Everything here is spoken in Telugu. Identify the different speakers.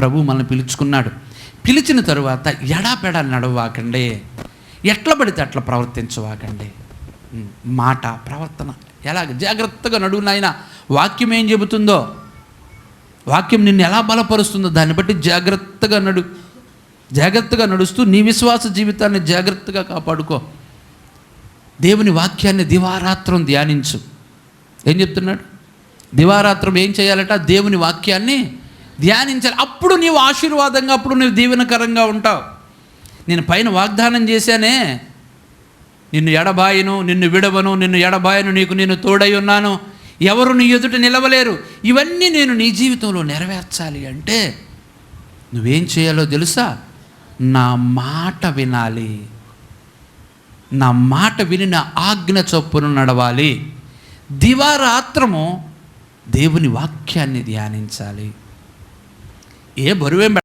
Speaker 1: ప్రభు మనల్ని పిలుచుకున్నాడు. పిలిచిన తరువాత ఎడాపెడా నడవాకండి. ఎట్ల పడితే అట్లా ప్రవర్తించవాకండి. మాట ప్రవర్తన ఎలాగ జాగ్రత్తగా నడువు నాయన వాక్యం ఏం చెబుతుందో? వాక్యం నిన్ను ఎలా బలపరుస్తుందో దాన్ని బట్టి జాగ్రత్తగా నడు. జాగ్రత్తగా నడుస్తూ నీ విశ్వాస జీవితాన్ని జాగ్రత్తగా కాపాడుకో. దేవుని వాక్యాన్ని దివారాత్రం ధ్యానించు. ఏం చెప్తున్నాడు? దివారాత్రం ఏం చేయాలట? దేవుని వాక్యాన్ని ధ్యానించాలి. అప్పుడు నీవు ఆశీర్వాదంగా అప్పుడు నువ్వు దీవెనకరంగా ఉంటావు. నేను పైన వాగ్దానం చేశానే నిన్ను ఎడబాయను నిన్ను విడవను నిన్ను ఎడబాయను నీకు నేను తోడై ఉన్నాను. ఎవరు నీ ఎదుట నిలవలేరు. ఇవన్నీ నేను నీ జీవితంలో నెరవేర్చాలి అంటే నువ్వేం చేయాలో తెలుసా? నా మాట వినాలి. నా మాట విని నా ఆజ్ఞ చొప్పున నడవాలి. దివారాత్రము దేవుని వాక్యాన్ని ధ్యానించాలి. ఏ బరువేం